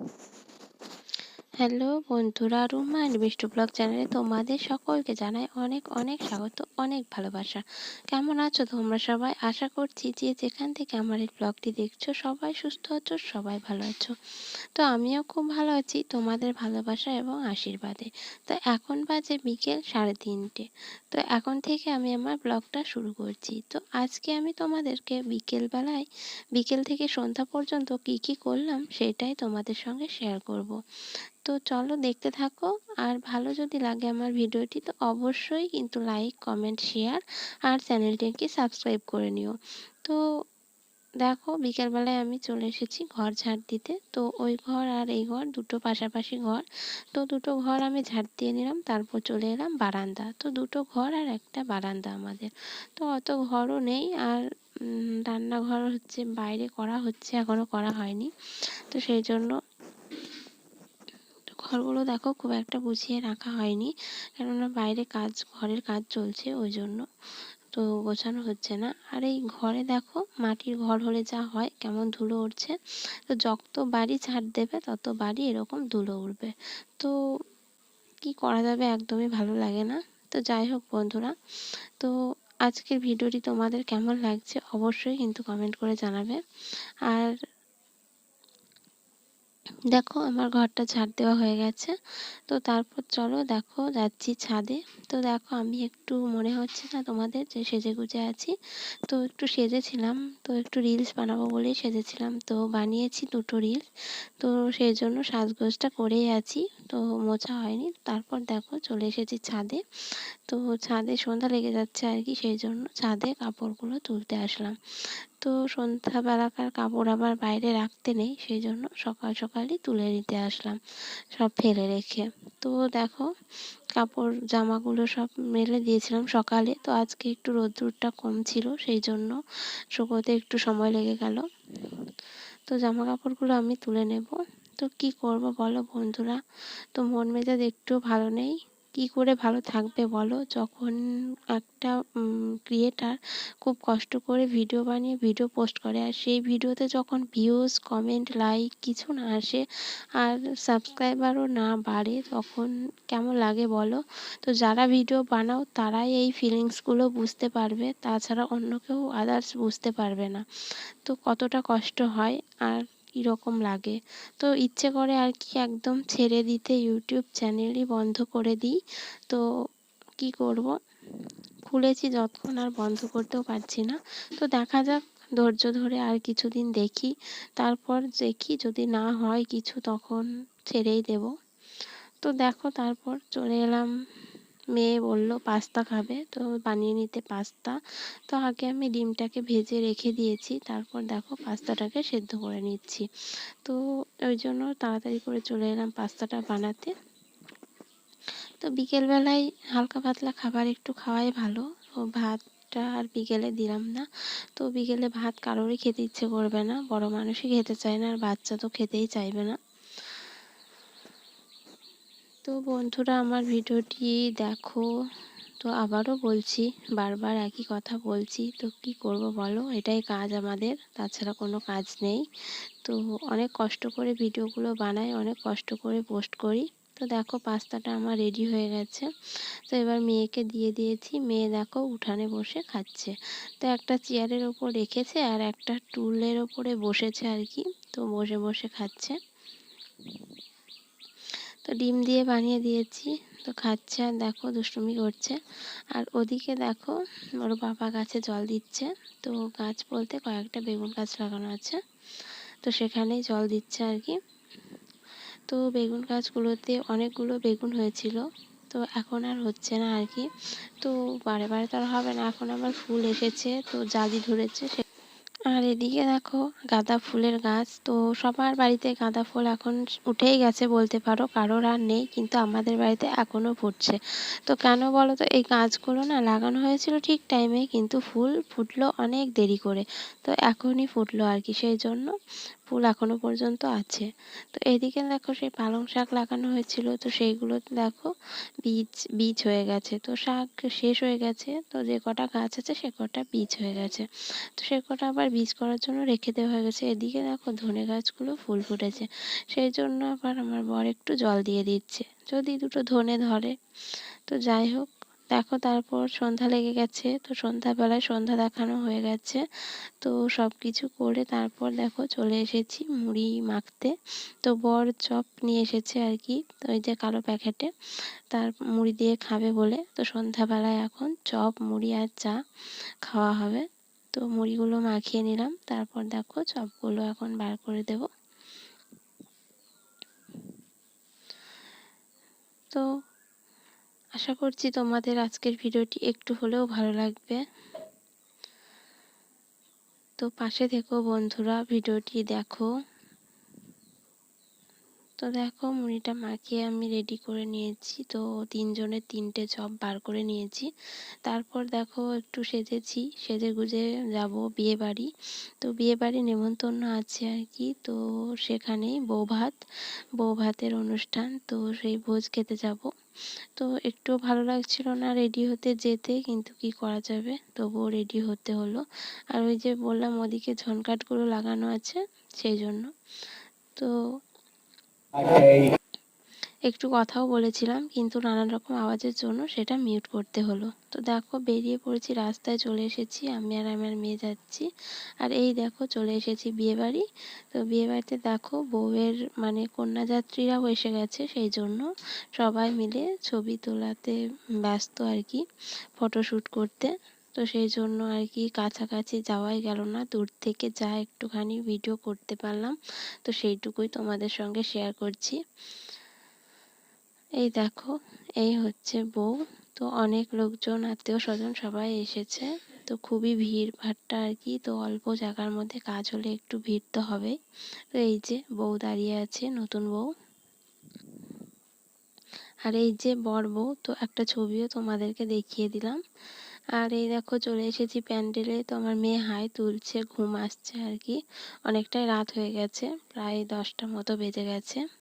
you hello বন্ধুরা, Ruma and Bishtu blog চ্যানেলে তোমাদের সকলকে জানাই অনেক অনেক স্বাগত, অনেক ভালোবাসা। কেমন আছো তোমরা সবাই? আশা করছি যে যেখান থেকে আমার এই ব্লগটি দেখছ সবাই সুস্থ আছো, সবাই ভালো আছো। তো আমিও খুব ভালো আছি, তোমাদের ভালোবাসা এবং আশীর্বাদে। তো এখন বাজে বিকেল সাড়ে তিনটে। তো এখন থেকে আমি আমার ব্লগটা শুরু করছি। তো আজকে আমি তোমাদেরকে বিকেলবেলায়, বিকেল থেকে সন্ধ্যা পর্যন্ত কি কি করলাম সেটাই তোমাদের সঙ্গে শেয়ার করব। তো চলো দেখতে থাকো। আর ভালো যদি লাগে আমার ভিডিওটি, তো অবশ্যই কিন্তু লাইক কমেন্ট শেয়ার আর চ্যানেলটিকে সাবস্ক্রাইব করে নিও। তো দেখো বিকেলবেলায় আমি চলে এসেছি ঘর ঝাড় দিতে। তো ওই ঘর আর এই ঘর দুটো পাশাপাশি ঘর। তো দুটো ঘর আমি ঝাড় দিয়ে নিলাম, তারপর চলে এলাম বারান্দা। তো দুটো ঘর আর একটা বারান্দা আমাদের। তো অত ঘরও নেই আর রান্নাঘর হচ্ছে, বাইরে করা হচ্ছে, এখনও করা হয়নি। তো সেই জন্য ঘরগুলো দেখো খুব একটা গুছিয়ে রাখা হয়নি। কেননা বাইরে কাজ, ঘরের কাজ চলছে ওই জন্য। তো গোছানো হচ্ছে না। আর এই ঘরে দেখো মাটির ঘর হলে যা হয়, কেমন ধুলো উঠছে তো যত বাড়ি ছাড় দেবে, তত বাড়ি এরকম ধুলো উঠবে তো কি করা যাবে একদমই ভালো লাগে না। তো যাই হোক বন্ধুরা, তো আজকের ভিডিওটি তোমাদের কেমন লাগছে অবশ্যই কিন্তু কমেন্ট করে জানাবে। আর দেখো আমার ঘরটা ঝাড় দেওয়া হয়ে গেছে। তো তারপর চলো দেখো, যাচ্ছি ছাদে। তো দেখো আমি একটু মনে হচ্ছে না তোমাদের যে সেজে গুজে আছি। তো একটু সেজেছিলাম, তো একটু রিলস বানাবো বলেই সেজেছিলাম। তো বানিয়েছি দুটো রিলস তো সেই জন্য সাজগোজটা করেই আছি, তো মোছা হয়নি। তারপর দেখো চলে এসেছি ছাদে। তো ছাদে সন্ধ্যা লেগে যাচ্ছে আর কি, সেই জন্য ছাদে কাপড়গুলো তুলতে আসলাম। তো সন্ধ্যাবেলাকার কাপড় আবার বাইরে রাখতে নেই সেই জন্য সকাল সকালই তুলে নিতে আসলাম, সব ফেলে রেখে। তো দেখো, কাপড় জামাগুলো সব মেলে দিয়েছিলাম সকালে, তো আজকে একটু রোদ্দুরটা কম ছিল সেই জন্য শুকোতে একটু সময় লেগে গেল। তো জামা কাপড়গুলো আমি তুলে নেব। তো কি করব বলো বন্ধুরা? তো মন মেজাজ একটু ভালো নেই কি করে ভালো থাকবে বলো? যখন একটা ক্রিয়েটার খুব কষ্ট করে ভিডিও বানিয়ে ভিডিও পোস্ট করে আর সেই ভিডিওতে যখন ভিউজ কমেন্ট লাইক কিছু না আসে আর সাবস্ক্রাইবারও না বাড়ে, তখন কেমন লাগে বলো? তো যারা ভিডিও বানাও তারাই এই ফিলিংসগুলো বুঝতে পারবে, তাছাড়া অন্য কেউ আদার্স বুঝতে পারবে না। তো কতটা কষ্ট হয় আর কীরকম লাগে? তো ইচ্ছে করে আর কি একদম ছেড়ে দিতে ইউটিউব চ্যানেলই বন্ধ করে দিই। তো কি করব? খুলেছি যতক্ষণ আর বন্ধ করতেও পারছি না। তো দেখা যাক, ধৈর্য ধরে আর কিছুদিন দেখি। তারপর দেখি যদি না হয় কিছু তখন ছেড়েই দেব। তো দেখো তারপর চলে এলাম। মেয়ে বলল, পাস্তা খাবে? তো বানিয়ে নিতে পাস্তা। তো আগে আমি ডিমটাকে ভেজে রেখে দিয়েছি। তারপর দেখো পাস্তাটাকে সেদ্ধ করে নিচ্ছি। তো ওই জন্য তাড়াতাড়ি করে চলে এলাম পাস্তাটা বানাতে। তো বিকেলবেলায় হালকা পাতলা খাবার একটু খাওয়াই ভালো। ও ভাতটা আর বিকেলে দিলাম না। তো বিকেলে ভাত কারোরই খেতে ইচ্ছে করবে না। বড় মানুষই খেতে চায় না আর বাচ্চা তো খেতেই চাইবে না। তো বন্ধুরা, আমার ভিডিওটি দেখো। তো আবারও বলছি, বারবার একই কথা বলছি। তো কি করব বলো? এটাই কাজ আমাদের, তাছাড়া কোনো কাজ নেই। তো অনেক কষ্ট করে ভিডিওগুলো বানাই, অনেক কষ্ট করে পোস্ট করি। তো দেখো, পাস্তাটা আমার রেডি হয়ে গেছে। তো এবার মেয়েকে দিয়ে দিয়েছি। মেয়ে দেখো, উঠানে বসে খাচ্ছে। তো একটা চেয়ারের ওপর রেখেছে আর একটা টুলের ওপরে বসেছে আর কি। তো বসে বসে খাচ্ছে। তো ডিম দিয়ে বানিয়ে দিয়েছি। তো খাচ্ছে আর দেখো দুষ্টুমি করছে। আর ওদিকে দেখো ওর বাবা গাছে জল দিচ্ছে। তো গাছ বলতে কয়েকটা বেগুন গাছ লাগানো আছে। তো সেখানেই জল দিচ্ছে আর কি। তো বেগুন গাছগুলোতে অনেকগুলো বেগুন হয়েছিল। তো এখন আর হচ্ছে না আর কি। তো বারে বারে তো আর হবে না। এখন আবার ফুল এসেছে। তো জালি ধরেছে। আর এদিকে দেখো গাঁদা ফুলের গাছ। তো সবার বাড়িতে গাঁদা ফুল এখন উঠেই গেছে বলতে পারো, কারোর আর নেই, কিন্তু আমাদের বাড়িতে এখনও ফুটছে। তো কেন বলো তো, এই গাছগুলো না লাগানো হয়েছিল ঠিক টাইমে কিন্তু ফুল ফুটলো অনেক দেরি করে। তো এখনই ফুটলো আর কি, সেই জন্য ফুল এখনও পর্যন্ত আছে। তো এদিকে দেখো সেই পালং শাক লাগানো হয়েছিল। তো সেইগুলো দেখো বীজ বীজ হয়ে গেছে। তো শাক শেষ হয়ে গেছে। তো যে কটা গাছ আছে সে কটা বীজ হয়ে গেছে। তো সে কটা আবার বীজ করার জন্য রেখে দেওয়া হয়ে গেছে। এদিকে দেখো ধনে গাছগুলো ফুল ফুটেছে। সেই জন্য আবার আমার বর একটু জল দিয়ে দিচ্ছে। যদি দুটো ধনে ধরে, তো যাই হোক দেখো তারপর সন্ধ্যা লেগে গেছে, তো সন্ধ্যাবেলায় সন্ধ্যা দেখানো হয়ে গেছে। তো সব কিছু করে তারপর দেখো চলে এসেছি মুড়ি মাখতে। তো বর চপ নিয়ে এসেছে আর কি ওই যে কালো প্যাকেটে। তার মুড়ি দিয়ে খাবে বলে। তো সন্ধ্যাবেলায় এখন চপ, মুড়ি আর চা খাওয়া হবে। তো মুড়িগুলো মাখিয়ে নিলাম, তারপর দেখো চপগুলো এখন বার করে দেব। তো আশা করছি তোমাদের আজকের ভিডিওটি একটু হলেও ভালো লাগবে। তো পাশে থেকো বন্ধুরা, ভিডিওটি দেখো। তো দেখো, মুড়িটা মাখিয়ে আমি রেডি করে নিয়েছি। তো তিনজনের তিনটে চপ বার করে নিয়েছি। তারপর দেখো, একটু সেজেছি। সেজে গুজে যাব বিয়ে বাড়ি তো বিয়ে বাড়ি নেমন্তন্ন আছে আর কি। তো সেখানেই বউ ভাত বউ ভাতের অনুষ্ঠান। তো সেই ভোজ খেতে যাব। তো একটু ভালো লাগছিল না রেডি হতে যেতে, কিন্তু কি করা যাবে? তবুও রেডি হতে হলো। আর ওই যে বললাম, ওদিকে ঝনকাটগুলো লাগানো আছে সেই জন্য তো একটু কথাও বলেছিলাম, কিন্তু নানান রকম আওয়াজের জন্য সেটা মিউট করতে হলো। তো দেখো, বেরিয়ে পড়েছি, রাস্তায় চলে এসেছি, আমি আর আমার মেয়ে যাচ্ছি। আর এই দেখো, চলে এসেছি বিয়ে বাড়ি তো বিয়ে বাড়িতে দেখো, বউয়ের মানে কন্যাযাত্রীরাও এসে গেছে, সেই জন্য সবাই মিলে ছবি তোলাতে ব্যস্ত আর কি ফটোশ্যুট করতে। তো সেই জন্য আর কি কাছাকাছি যাওয়াই গেল না, দূর থেকে যা একটুখানি ভিডিও করতে পারলাম। তো সেইটুকুই তোমাদের সঙ্গে শেয়ার করছি। এই দেখো, এই হচ্ছে বউ। তো অনেক লোকজন আত্মীয় স্বজন সবাই এসেছে। তো খুবই ভিড় ভাট্টা আর কি। তো অল্প জায়গার মধ্যে কাজ হলে একটু ভিড় তো হবেই। তো এই যে বউ দাঁড়িয়ে আছে, নতুন বউ। আর এই যে বর বউ, তো একটা ছবিও তোমাদেরকে দেখিয়ে দিলাম। আর এই দেখো, চলে এসেছি প্যান্ডেলে। তো আমার মেয়ে হাই তুলছে, ঘুম আসছে আর কি। অনেকটাই রাত হয়ে গেছে, প্রায় দশটা মতো বেজে গেছে।